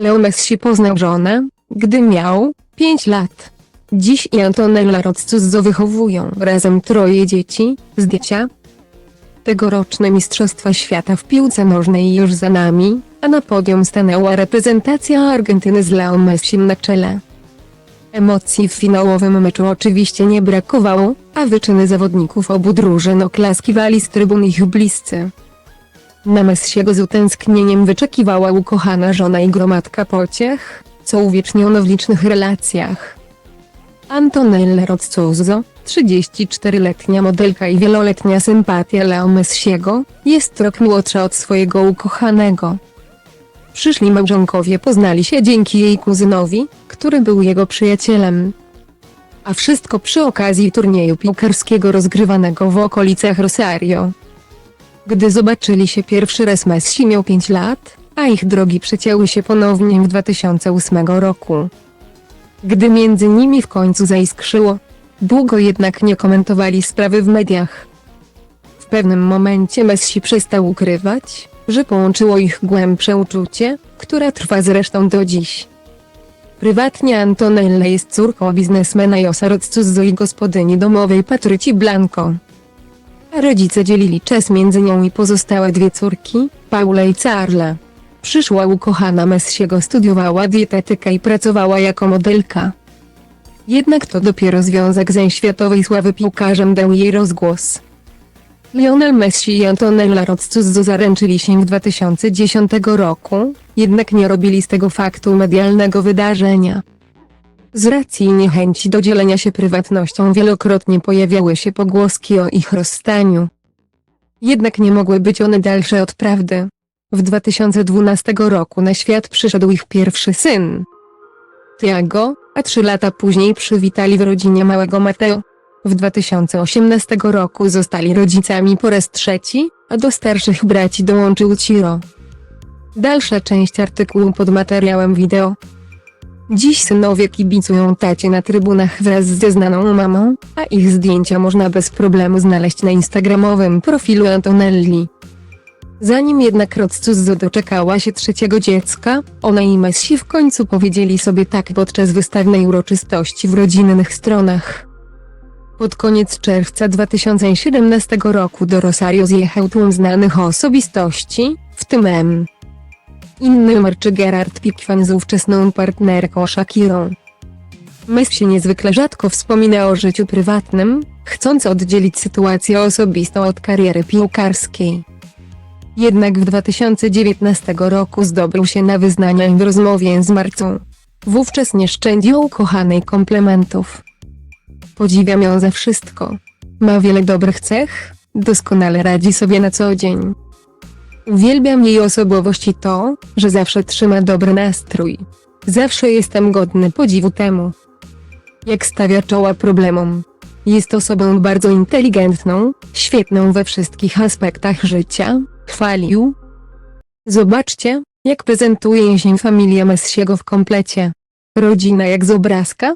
Leo Messi poznał żonę, gdy miał 5 lat. Dziś i Antonella Roccuzzo wychowują razem troje dzieci, zdjęcia. Tegoroczne Mistrzostwa Świata w piłce nożnej już za nami, a na podium stanęła reprezentacja Argentyny z Leo Messim na czele. Emocji w finałowym meczu oczywiście nie brakowało, a wyczyny zawodników obu drużyn oklaskiwali z trybun ich bliscy. Na Messiego z utęsknieniem wyczekiwała ukochana żona i gromadka pociech, co uwieczniono w licznych relacjach. Antonella Roccuzzo, 34-letnia modelka i wieloletnia sympatia Leo Messiego, jest rok młodsza od swojego ukochanego. Przyszli małżonkowie poznali się dzięki jej kuzynowi, który był jego przyjacielem. A wszystko przy okazji turnieju piłkarskiego rozgrywanego w okolicach Rosario. Gdy zobaczyli się pierwszy raz Messi miał 5 lat, a ich drogi przecięły się ponownie w 2008 roku. Gdy między nimi w końcu zaiskrzyło, długo jednak nie komentowali sprawy w mediach. W pewnym momencie Messi przestał ukrywać, że połączyło ich głębsze uczucie, które trwa zresztą do dziś. Prywatnie Antonella jest córką biznesmena Josa Roccuzzo i gospodyni domowej Patryci Blanco. Rodzice dzielili czas między nią i pozostałe dwie córki, Paula i Carla. Przyszła ukochana Messiego studiowała dietetykę i pracowała jako modelka. Jednak to dopiero związek ze światowej sławy piłkarzem dał jej rozgłos. Lionel Messi i Antonella Roccuzzo zaręczyli się w 2010 roku, jednak nie robili z tego faktu medialnego wydarzenia. Z racji niechęci do dzielenia się prywatnością wielokrotnie pojawiały się pogłoski o ich rozstaniu. Jednak nie mogły być one dalsze od prawdy. W 2012 roku na świat przyszedł ich pierwszy syn. Tiago, a trzy lata później przywitali w rodzinie małego Mateo. W 2018 roku zostali rodzicami po raz trzeci, a do starszych braci dołączył Ciro. Dalsza część artykułu pod materiałem wideo. Dziś synowie kibicują tacie na trybunach wraz ze znaną mamą, a ich zdjęcia można bez problemu znaleźć na instagramowym profilu Antonelli. Zanim jednak Roccuzzo doczekała się trzeciego dziecka, ona i Messi w końcu powiedzieli sobie tak podczas wystawnej uroczystości w rodzinnych stronach. Pod koniec czerwca 2017 roku do Rosario zjechał tłum znanych osobistości, w tym M. Inny marczy Gerard Piquin z ówczesną partnerką Shakirą. Messi niezwykle rzadko wspomina o życiu prywatnym, chcąc oddzielić sytuację osobistą od kariery piłkarskiej. Jednak w 2019 roku zdobył się na wyznania w rozmowie z Marcą. Wówczas nie szczędził ukochanej komplementów. Podziwiam ją za wszystko. Ma wiele dobrych cech, doskonale radzi sobie na co dzień. Uwielbiam jej osobowość i to, że zawsze trzyma dobry nastrój. Zawsze jestem godny podziwu temu. Jak stawia czoła problemom. Jest osobą bardzo inteligentną, świetną we wszystkich aspektach życia, chwalił. Zobaczcie, jak prezentuje się familia Messiego w komplecie. Rodzina jak z obrazka,